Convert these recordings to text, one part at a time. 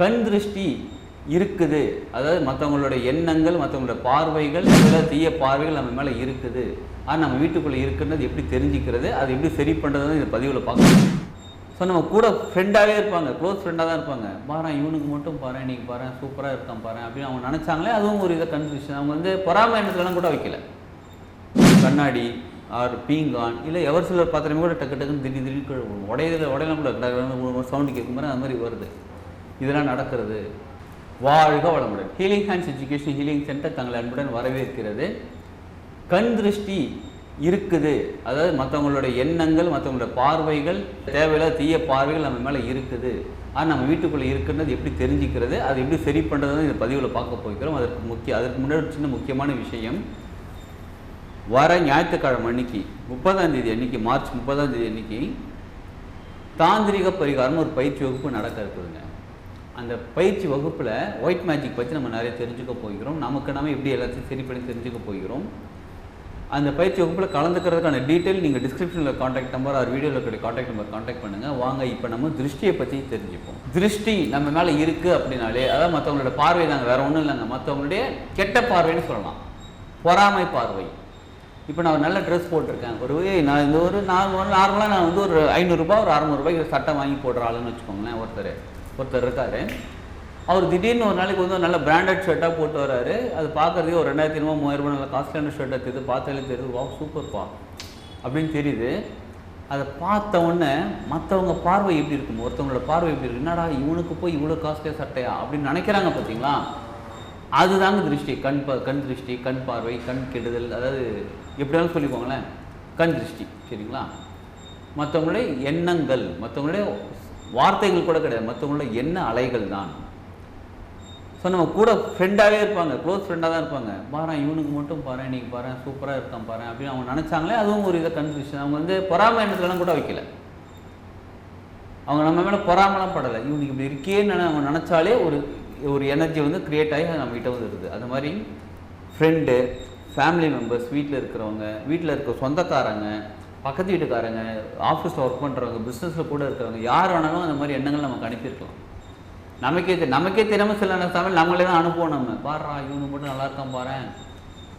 கண் திருஷ்டி இருக்குது. அதாவது மற்றவங்களோட எண்ணங்கள் மற்றவங்களோட பார்வைகள் சில தீய பார்வைகள் நம்ம மேலே இருக்குது. ஆனால் நம்ம வீட்டுக்குள்ளே இருக்குன்றது எப்படி தெரிஞ்சுக்கிறது அது எப்படி சரி பண்ணுறதுன்னு இந்த பதிவில் பார்க்கணும் ஸோ நம்ம கூட ஃப்ரெண்டாகவே இருப்பாங்க க்ளோஸ் ஃப்ரெண்டாக தான் இருப்பாங்க. பாரு இவனுக்கு மட்டும் பாரு இன்னைக்கு பாரு சூப்பராக இருக்கான் பாரு அப்படின்னு அவங்க நினச்சாங்களே அதுவும் ஒரு இதை கன்ஃபியூஷன் அவங்க வந்து பொறாமை எண்ணத்துலலாம் கூட வைக்கல. கண்ணாடி ஆர் பீங்கான் இல்லை எவர் சிலர் பாத்திரமே கூட டக்கு டக்குன்னு திடீர் திடீர்னு உடையதில் உடையலாம் கூட சவுண்டு கேட்கும் மாதிரி அந்த மாதிரி வருது. இதெல்லாம் நடக்கிறது. வாழ்க வளமுடன். Healing hands education healing centre தங்களை அன்புடன் வரவேற்கிறது. கண் திருஷ்டி இருக்குது. அதாவது மற்றவங்களுடைய எண்ணங்கள் மற்றவங்களோட பார்வைகள் தேவையில்லாத தீய பார்வைகள் நம்ம மேலே இருக்குது. ஆனால் நம்ம வீட்டுக்குள்ளே இருக்குன்றது எப்படி தெரிஞ்சுக்கிறது அது எப்படி சரி பண்ணுறதுன்னு இந்த பதிவில் பார்க்க போய்க்கிறோம் அதற்கு முக்கிய அதற்கு முன்னாடி சின்ன முக்கியமான விஷயம். வர ஞாயிற்றுக்கிழமை அன்னைக்கு முப்பதாம் தேதி அன்னைக்கு மார்ச் முப்பதாம் தேதி அன்னைக்கு தாந்திரிக பரிகாரம் ஒரு பயிற்சி வகுப்பு நடக்க இருக்குதுங்க. அந்த பயிற்சி வகுப்பில் ஒயிட் மேஜிக் பற்றி நம்ம நிறைய தெரிஞ்சுக்க போகிறோம். நமக்கு நம்ம எப்படி எல்லாத்தையும் சரி பண்ணி தெரிஞ்சுக்க போகிறோம். அந்த பயிற்சி வகுப்பில் கலந்துக்கிறதுக்கான டீட்டெயில் நீங்கள் டிஸ்கிரிப்ஷனில் காண்டாக்ட் நம்பர் ஆர் வீடியோவில் இருக்கிற காண்டாக்ட் நம்பர் காண்டாக்ட் பண்ணுங்கள் வாங்க இப்போ நம்ம திருஷ்டியை பற்றி தெரிஞ்சுப்போம். திருஷ்டி நம்ம மேலே இருக்குது அப்படின்னாலே அதாவது மற்றவங்களோட பார்வை தாங்க வேறு ஒன்றும் இல்லைங்க. மற்றவங்களுடைய கெட்ட பார்வைன்னு சொல்லலாம். பொறாமை பார்வை. இப்போ நான் ஒரு நல்ல ட்ரெஸ் போட்டிருக்கேன். ஒரு நான் இந்த ஒரு நார்மல் நார்மலாக நான் வந்து ஒரு ஐநூறுரூபா ஒரு அறநூறுபாய்க்கு சட்டை வாங்கி போடுற ஆளுன்னு வச்சுக்கோங்களேன் ஒருத்தர். ஒருத்தர் இருக்கார். அவர் திடீர்னு ஒரு நாளைக்கு வந்து ஒரு நல்ல பிராண்டட் ஷர்ட்டாக போட்டு வராரு. அது பார்க்குறதுக்கு ஒரு ரெண்டாயிரத்தி ஐநூறு மூவாயிரம் ரூபாய் நல்ல காஸ்ட்லியான ஷர்ட்டை தெரியுது. பார்த்தாலே தெரியுது வா சூப்பர்ப்பா. அப்படின்னு தெரியுது. அதை பார்த்த உடனே மற்றவங்க பார்வை எப்படி இருக்கும்? ஒருத்தவங்களோட பார்வை எப்படி இருக்கு என்னடா இவனுக்கு போய் இவ்வளோ காஸ்ட்லியாக சட்டையா? அப்படின்னு நினைக்கிறாங்க பார்த்தீங்களா அதுதாங்க திருஷ்டி. கண் ப கண் திருஷ்டி கண் பார்வை கண் கெடுதல். அதாவது எப்படியாலும் சொல்லிக்கோங்களேன். கண் திருஷ்டி. சரிங்களா? மற்றவங்களுடைய எண்ணங்கள் மற்றவங்களுடைய வார்த்தைகள் கூட கிடையாது. மற்றவங்கள என்ன அலைகள் தான் ஸோ நம்ம கூட ஃப்ரெண்டாகவே இருப்பாங்க. க்ளோஸ் ஃப்ரெண்டாக தான் இருப்பாங்க. பாரு இவனுக்கு மட்டும் பாரு இன்னைக்கு பாரு சூப்பராக இருக்கான் பாரு அப்படின்னு அவங்க நினச்சாங்களே அதுவும் ஒரு இதை கன்ஃபியூஷன் அவங்க வந்து பொறாமை எண்ணத்துலலாம் கூட வைக்கல. அவங்க நம்ம மேலே பொறாமலாம் படலை. இவனுக்கு இப்படி இருக்கேன்னு அவங்க நினச்சாலே ஒரு ஒரு எனர்ஜி வந்து க்ரியேட் ஆகி அது நம்மகிட்ட வந்து இருக்குது. அது மாதிரி ஃப்ரெண்டு ஃபேமிலி மெம்பர்ஸ் வீட்டில் இருக்கிறவங்க வீட்டில் இருக்க சொந்தக்காரங்க பக்கத்து வீட்டுக்காரங்க ஆஃபீஸில் ஒர்க் பண்ணுறவங்க பிஸ்னஸில் கூட இருக்கிறவங்க யார் வேணாலும் அந்த மாதிரி எண்ணங்கள் நமக்கு அனுப்பியிருக்கலாம். நமக்கே தெ- நமக்கே தெரியாமல் சில நேரம் சமையல் நம்மளே தான் அனுப்புவோம் நம்ம. பாடுறா இவனுக்கு மட்டும் நல்லா இருக்கான் பாருன்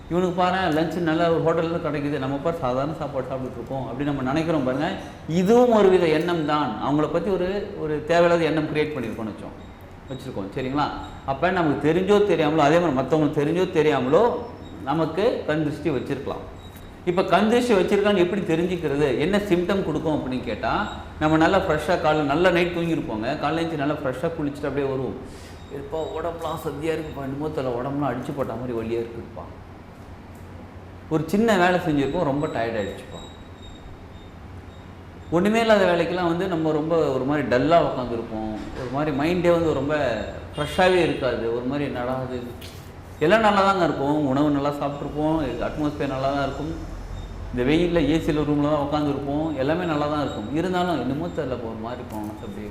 இவனுக்கு பாரு லஞ்சு நல்ல ஒரு ஹோட்டலில் கிடைக்குது. நம்ம பாரு சாதாரண சாப்பாடு சாப்பிட்டுருக்கோம் அப்படின்னு நம்ம நினைக்கிறோம் பாருங்கள் இதுவும் ஒரு வித எண்ணம் தான். அவங்கள பற்றி ஒரு ஒரு தேவையில்லாத எண்ணம் கிரியேட் பண்ணியிருக்கோம்னு வச்சோம். வச்சுருக்கோம். சரிங்களா? அப்போ நமக்கு தெரிஞ்சோ தெரியாமலோ அதே மாதிரி மற்றவங்களுக்கு தெரிஞ்சோ தெரியாமலோ நமக்கு கண் திருஷ்டி வச்சுருக்கலாம். இப்போ கண் வச்சுருக்கான்னு எப்படி தெரிஞ்சுக்கிறது? என்ன சிம்டம் கொடுக்கும் அப்படின்னு கேட்டால் நம்ம நல்லா ஃப்ரெஷ்ஷாக காலைல நல்ல நைட் தூங்கியிருப்போங்க காலையில் எழுந்து நல்லா ஃப்ரெஷ்ஷாக குளிச்சுட்டு அப்படியே வருவோம். இப்போ உடம்புலாம் சத்தியாக இருக்குப்பா. என்னமோ தெரியல உடம்புலாம் அடிச்சு போட்ட மாதிரி வழியாக இருக்குதுப்பா. ஒரு சின்ன வேலை செஞ்சுருக்கோம் ரொம்ப tired ஒன்றுமே இல்லாத வேலைக்கெல்லாம் வந்து நம்ம ரொம்ப ஒரு மாதிரி டல்லாக உட்காந்துருப்போம் ஒரு மாதிரி மைண்டே வந்து ரொம்ப ஃப்ரெஷ்ஷாகவே இருக்காது. ஒரு மாதிரி என்னடா அது எல்லாம் நல்லா தாங்க இருக்கும். உணவு நல்லா சாப்பிட்ருப்போம் அட்மாஸ்பியர் நல்லா தான் இருக்கும். இந்த வெயிலில் ஏசியில் ரூமில் தான் உட்காந்துருப்போம் எல்லாமே நல்லா தான் இருக்கும். இருந்தாலும் என்னமோ தெரியல இப்போ ஒரு மாதிரி போகணும் அப்படி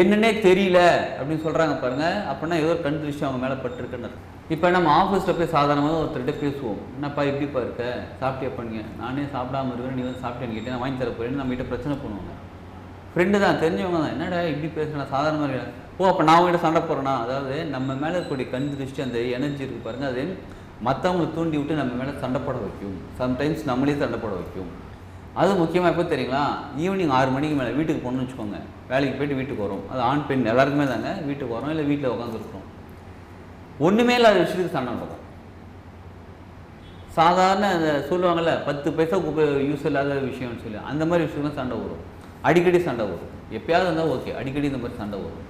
என்னன்னே தெரியல அப்படின்னு சொல்கிறாங்க பாருங்க. அப்படின்னா ஏதோ ஒரு கண் திருஷ்டி அவங்க மேலே பட்டிருக்குன்னு இப்போ நம்ம ஆஃபீஸில் போய் சாதாரணமாக ஒருத்தர்கிட்ட பேசுவோம். என்னப்பா எப்படிப்பா இருக்க? சாப்பிட்டே பண்ணுங்க நானே சாப்பிடாம இருக்கேன். நீ வந்து சாப்பிட்டேன்னு கேட்டேன். நான் வாங்கி தர போகிறேன்னு நம்ம பிரச்சனை பண்ணுவாங்க. ஃப்ரெண்டு தான் தெரிஞ்சவங்க தான். என்னடா இப்படி பேசுகிறேன் சாதாரணமாக இருக்கேன் ஓ அப்போ நான் உங்கள்கிட்ட சண்டை போகிறேன்னா அதாவது நம்ம மேலே இருக்கக்கூடிய கண் திருஷ்டி அந்த எனர்ஜி இருக்கு பாருங்கள் அது மற்றவங்களை தூண்டி விட்டு நம்ம மேலே சண்டை போட வைக்கும். சம்டைம்ஸ் நம்மளே சண்டை போட வைக்கும். அது முக்கியமாக எப்போ தெரியுங்களா? ஈவினிங் ஆறு மணிக்கு மேலே வீட்டுக்கு போகணும்னு வச்சுக்கோங்க. வேலைக்கு போயிட்டு வீட்டுக்கு வரோம். அது ஆண் பெண் எல்லாருக்குமே தாங்க வீட்டுக்கு வரோம் இல்லை வீட்டில் உட்காந்துருக்கோம் ஒன்றுமே இல்லாத விஷயத்துக்கு சண்டை நடக்கும். சாதாரண அந்த சொல்லுவாங்கள்ல பத்து பைசா யூஸ் இல்லாத விஷயம்னு சொல்லி அந்த மாதிரி விஷயம்லாம் சண்டை வரும். அடிக்கடி சண்டை வரும். எப்பயாவது இருந்தால் ஓகே அடிக்கடி இந்த மாதிரி சண்டை வரும்.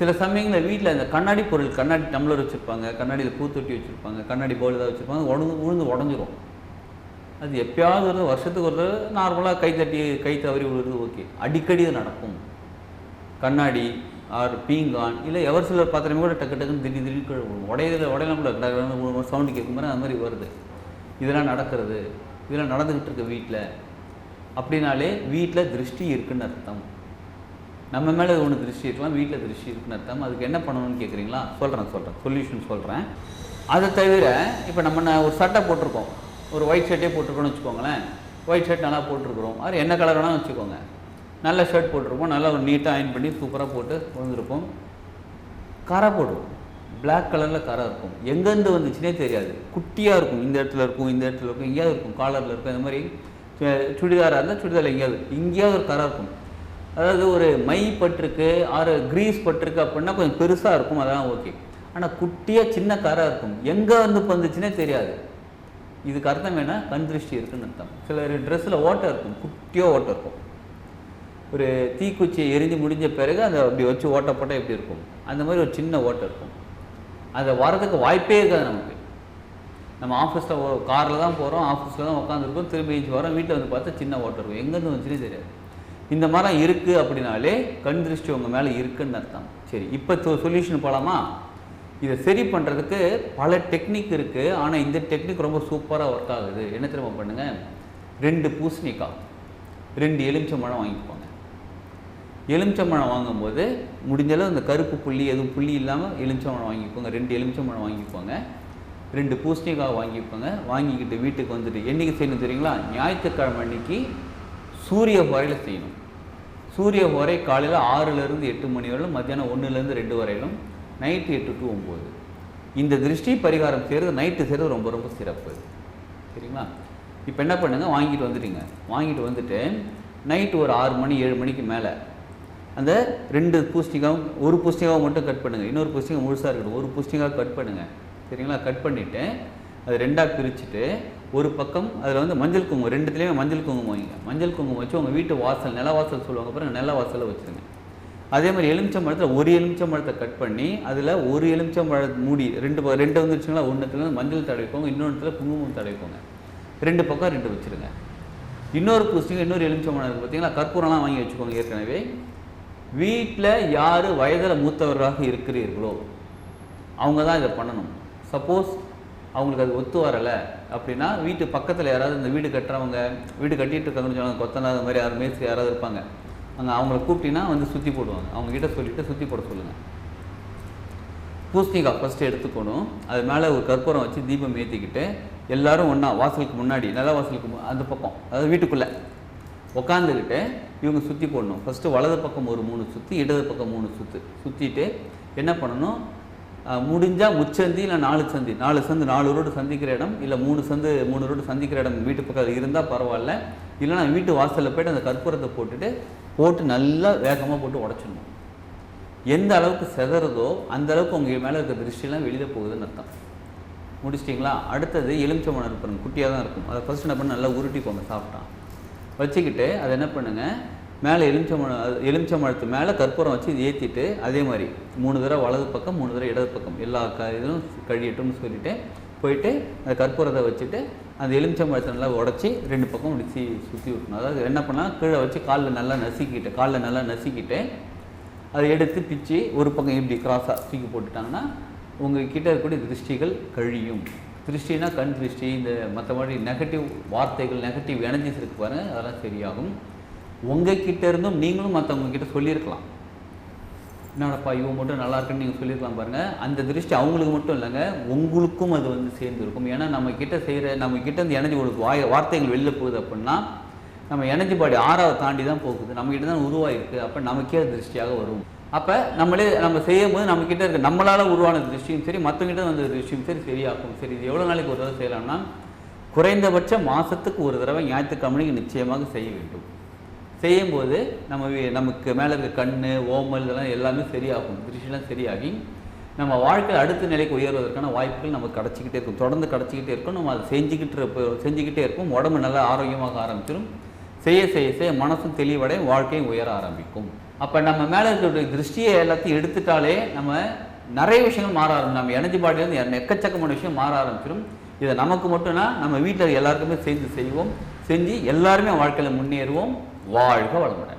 சில சமயங்களில் வீட்டில் இந்த கண்ணாடி பொருள் கண்ணாடி டம்ளர் வச்சுருப்பாங்க கண்ணாடியில் பூத்தொட்டி வச்சுருப்பாங்க கண்ணாடி பவுல் ஏதாவது வச்சுருப்பாங்க உடஞ்சு உழுந்து உடஞ்சிரும். அது எப்பயாவது ஒரு வருஷத்துக்கு ஒரு நார்மலாக கை தட்டி கை தவறி விழுறது ஓகே அடிக்கடி இது நடக்கும். கண்ணாடி ஆர் பீங்கான் இல்லை எவர் சிலர் பாத்திரமே கூட டக்கு டக்குன்னு திடீர் திடீர்னு கீழே விழும். உடையதில் உடையலாம் கூட சவுண்டு கேட்கும் மாதிரி அந்த மாதிரி வருது. இதெல்லாம் நடக்கிறது. இதெல்லாம் நடந்துக்கிட்டு இருக்கு வீட்டில் அப்படின்னாலே வீட்டில் திருஷ்டி இருக்குன்னு அர்த்தம். நம்ம மேலே ஒன்று திருஷ்டி இருக்கலாம் வீட்டில் திருஷ்டி இருக்குன்னு அர்த்தம். அதுக்கு என்ன பண்ணணும்னு கேட்குறீங்களா சொல்கிறேன் சொல்கிறேன் சொல்யூஷன் சொல்கிறேன் அதை தவிர இப்போ நம்ம நான் ஒரு சட்டை போட்டிருக்கோம். ஒரு ஒயிட் ஷர்ட்டே போட்டிருக்கோம்னு வச்சுக்கோங்களேன். ஒயிட் ஷர்ட் நல்லா போட்டிருக்கிறோம். அது என்ன கலர் வேணாலும் வச்சுக்கோங்க. நல்ல ஷர்ட் போட்டிருப்போம். நல்லா ஒரு நீட்டாக அயன் பண்ணி சூப்பராக போட்டு வந்திருப்போம் கரை போடுவோம். பிளாக் கலரில் கரை இருக்கும். எங்கேருந்து வந்துச்சுனே தெரியாது. குட்டியாக இருக்கும். இந்த இடத்துல இருக்கும் இந்த இடத்துல இருக்கும் எங்கேயாவது இருக்கும். காலரில் இருக்கும். இந்த மாதிரி சுடிதாராக இருந்தால் சுடிதாரில் எங்கேயாவது எங்கேயாவது ஒரு கரை இருக்கும். அதாவது ஒரு மை பட்டிருக்கு ஆறு கிரீஸ் பட்டிருக்கு அப்படின்னா கொஞ்சம் பெருசாக இருக்கும் அதெல்லாம் ஓகே ஆனால் குட்டியாக சின்ன காராக இருக்கும். எங்கே வந்து வந்துச்சுனே தெரியாது. இதுக்கு அர்த்தம் என்ன? கண் திருஷ்டி இருக்குன்னு அர்த்தம். சில ட்ரெஸ்ஸில் ஓட்டை இருக்கும். குட்டியாக ஓட்டை இருக்கும். ஒரு தீக்குச்சியை எரிஞ்சு முடிஞ்ச பிறகு அதை அப்படி வச்சு ஓட்டை போட்டால் எப்படி இருக்கும்? அந்த மாதிரி ஒரு சின்ன ஓட்டை இருக்கும். அதை வரதுக்கு வாய்ப்பே இருக்காது நமக்கு. நம்ம ஆஃபீஸில் காரில் தான் போகிறோம் ஆஃபீஸில் தான் உட்காந்துருக்கோம் திரும்பி வரோம் வீட்டில் வந்து பார்த்தா சின்ன ஓட்டை இருக்கும். எங்கேருந்து வந்துச்சுன்னே தெரியாது. இந்த மாதிரி இருக்குது அப்படின்னாலே கண் திருஷ்டி உங்கள் மேலே இருக்குன்னு அர்த்தம். சரி இப்போ சொல்யூஷன் போகலாமா இதை சரி பண்ணுறதுக்கு பல டெக்னிக் இருக்குது ஆனால் இந்த டெக்னிக் ரொம்ப சூப்பராக ஒர்க் ஆகுது. என்ன திரும்ப பண்ணுங்கள் ரெண்டு பூசணிக்காய் ரெண்டு எலுமிச்சம்பழம் வாங்கிக்கோங்க எலுமிச்சம்பழம் வாங்கும்போது முடிஞ்சளவு அந்த கருப்பு புள்ளி எதுவும் புள்ளி இல்லாமல் எலுமிச்சம்பழம் வாங்கிக்கோங்க ரெண்டு எலுமிச்சம்பழம் வாங்கிக்கோங்க ரெண்டு பூசணிக்காய் வாங்கிக்கோங்க வாங்கிக்கிட்டு வீட்டுக்கு வந்துட்டு என்னைக்கு செய்யணும் தெரியுங்களா? ஞாயிற்றுக்கிழமை அன்னைக்கு சூரிய ஹோரையில் செய்யணும். சூரிய உரை காலையில் ஆறுலேருந்து எட்டு மணி வரையிலும் மத்தியானம் ஒன்றுலேருந்து ரெண்டு வரையிலும் நைட்டு எட்டு டு ஒம்பது. இந்த திருஷ்டி பரிகாரம் செய்கிறது நைட்டு செய்கிறது ரொம்ப ரொம்ப சிறப்பு. சரிங்களா? இப்போ என்ன பண்ணுங்க? வாங்கிட்டு வந்துட்டீங்க. வாங்கிட்டு வந்துட்டு நைட்டு ஒரு ஆறு மணி ஏழு மணிக்கு மேலே அந்த ரெண்டு பூசணிக்காவும் ஒரு பூசணிக்காவை மட்டும் கட் பண்ணுங்கள் இன்னொரு பூஸ்டிங்காக முழுசாக இருக்கட்டும். ஒரு பூஸ்டிங்காக கட் பண்ணுங்கள் சரிங்களா? கட் பண்ணிவிட்டு அது ரெண்டாக பிரிச்சுட்டு ஒரு பக்கம் அதில் வந்து மஞ்சள் குங்குமம் ரெண்டுத்துலேயுமே மஞ்சள் குங்குமம் வைங்க. மஞ்சள் குங்குமம் வச்சு உங்கள் வீட்டு வாசல் நில வாசல் சொல்லுவாங்க அப்புறம் நில வாசலில் வச்சுருங்க. அதே மாதிரி எலுமிச்சம் பழத்தில் ஒரு எலுமிச்சம் பழத்தை கட் பண்ணி அதில் ஒரு எலுமிச்சம் பழ மூடி ரெண்டு ரெண்டு வந்துருச்சுங்களா ஒன்றுத்துல மஞ்சள் தடவிப்போங்க இன்னொன்றுல குங்குமம் தடவிப்போங்க ரெண்டு பக்கம் ரெண்டு வச்சுருங்க. இன்னொரு பூசிங்க இன்னொரு எலுமிச்சம்பழம் இருக்குது பார்த்தீங்களா கற்பூரம்லாம் வாங்கி வச்சுக்கோங்க ஏற்கனவே. வீட்டில் யார் வயதில் மூத்தவராக இருக்கிறீர்களோ அவங்க தான் இதை பண்ணணும். சப்போஸ் அவங்களுக்கு அது ஒத்து வரலை அப்படின்னா வீட்டு பக்கத்தில் யாராவது இந்த வீடு கட்டுறவங்க வீடு கட்டிகிட்டு இருக்காங்கன்னு சொன்னாங்க கொத்தனார் அது மாதிரி யாரும் மேஸ்திரி யாராவது இருப்பாங்க. அங்கே அவங்கள கூப்பிட்டீங்கன்னா வந்து சுற்றி போடுவாங்க. அவங்கக்கிட்ட சொல்லிவிட்டு சொல்லிட்டு சுற்றி போட சொல்லுங்கள் பூஸ்னிகா ஃபஸ்ட்டு எடுத்துக்கணும். அது மேலே ஒரு கற்பூரம் வச்சு தீபம் ஏற்றிக்கிட்டு எல்லாரும் ஒன்றா வாசலுக்கு முன்னாடி நல்ல வாசலுக்கு மு- அந்த பக்கம் அதாவது வீட்டுக்குள்ளே. உக்காந்துக்கிட்டு இவங்க சுற்றி போடணும். ஃபஸ்ட்டு வலது பக்கம் ஒரு மூணு சுற்றி இடது பக்கம் மூணு சுற்று சுற்றிட்டு என்ன பண்ணணும்? முடிஞ்சால் முச்சந்தி இல்லை நாலு சந்தி. நாலு சந்து நாலு ரோடு சந்திக்கிற இடம் இல்லை மூணு சந்து மூணு ரோடு சந்திக்கிற இடம் வீட்டு பக்கம் இருந்தால் பரவாயில்ல. இல்லைனா வீட்டு வாசலில் போயிட்டு அந்த கற்பூரத்தை போட்டுட்டு போட்டு நல்லா வேகமாக போட்டு உடச்சிடணும். எந்த அளவுக்கு செதறதோ அந்த அளவுக்கு உங்கள் மேலே இருக்க திருஷ்டிலாம் வெளியில் போகுதுன்னு அர்த்தம். முடிச்சிட்டிங்களா? அடுத்தது எலுமிச்சம்பழம் இருக்கும் குட்டியாக தான் இருக்கும். அதை ஃபஸ்ட்டு என்ன பண்ண நல்லா உருட்டிக்கோங்க சாப்பிட்டான் வச்சுக்கிட்டு அதை என்ன பண்ணுங்கள் மேலே எலுமிச்சம்பழம் அது எலுமிச்சம்பழத்து மேலே கற்பூரம் வச்சு இது ஏற்றிட்டு அதே மாதிரி மூணு தடவை வலது பக்கம் மூணு தடவை இடது பக்கம் எல்லா க இதுவும் கழியட்டும்னு சொல்லிட்டு போயிட்டு அந்த கற்பூரத்தை வச்சுட்டு அந்த எலுமிச்சம்பழத்தை நல்லா உடச்சி ரெண்டு பக்கம் முடிச்சு சுற்றி விட்டணும். அதாவது என்ன பண்ணால் கீழே வச்சு காலில் நல்லா நசுக்கிட்டு காலில் நல்லா நசுக்கிட்டு அதை எடுத்து பிச்சு ஒரு பக்கம் இப்படி கிராஸாக தூக்கி போட்டுட்டாங்கன்னா உங்கள் கிட்ட இருக்கக்கூடிய திருஷ்டிகள் கழியும். திருஷ்டினா கண் திருஷ்டி இந்த மற்ற மாதிரி நெகட்டிவ் வார்த்தைகள் நெகட்டிவ் எனர்ஜிஸ் இருக்கு பாருங்கள் அதெல்லாம் சரியாகும். உங்கள் இருந்தும் நீங்களும் மற்றவங்க கிட்ட சொல்லியிருக்கலாம். என்னடப்பா இவன் மட்டும் நல்லா இருக்குன்னு நீங்கள் சொல்லியிருக்கலாம் பாருங்கள் அந்த திருஷ்டி அவங்களுக்கு மட்டும் இல்லைங்க உங்களுக்கும் அது வந்து சேர்ந்துருக்கும். ஏன்னா நம்ம கிட்ட செய்கிற நம்ம கிட்ட இந்த எனர்ஜி கொடுக்கு வாய் வார்த்தைகள் வெளில போகுது அப்படின்னா நம்ம எனர்ஜி பாடி ஆறாவை தாண்டி தான் போகுது. நம்மக்கிட்ட தான் உருவாயிருக்கு. அப்போ நமக்கே அது திருஷ்டியாக வரும். அப்போ நம்மளே நம்ம செய்யும் போது நம்மக்கிட்ட இருக்க நம்மளால் உருவான திருஷ்டியும் சரி மற்றவங்கிட்ட வந்த திருஷ்டியும் சரி சரியாகும். சரி இது எவ்வளோ நாளைக்கு ஒரு தடவை செய்யலாம்னா குறைந்தபட்சம் மாதத்துக்கு ஒரு தடவை ஞாயிற்றுக்கிழமைக்கு நிச்சயமாக செய்ய வேண்டும். செய்யும்போது நம்ம நமக்கு மேலே இருக்க கண் ஓமல் இதெல்லாம் எல்லாமே சரியாகும். திருஷ்டிலாம் சரியாகி நம்ம வாழ்க்கையில் அடுத்த நிலைக்கு உயர்வதற்கான வாய்ப்புகள் நமக்கு கிடச்சிக்கிட்டே இருக்கும். தொடர்ந்து கிடச்சிக்கிட்டே இருக்கும். நம்ம அதை செஞ்சுக்கிட்டு இருப்ப செஞ்சுக்கிட்டே இருப்போம். உடம்பு நல்லா ஆரோக்கியமாக ஆரம்பிச்சிடும் செய்ய செய்ய செய்ய மனசும் தெளிவடைய வாழ்க்கையும் உயர ஆரம்பிக்கும். அப்போ நம்ம மேலே இருக்கக்கூடிய திருஷ்டியை எல்லாத்தையும் எடுத்துட்டாலே நம்ம நிறைய விஷயங்கள் மாற ஆரம்பிச்சு நம்ம எனர்ஜி பாடியிலேருந்து எக்கச்சக்கமான விஷயம் மாற ஆரம்பிச்சிடும் இதை நமக்கு மட்டும்னா நம்ம வீட்டில் எல்லாருக்குமே சேர்ந்து செய்வோம். செஞ்சு எல்லாருமே வாழ்க்கையில் முன்னேறுவோம். வாழ்க வளமுடன்.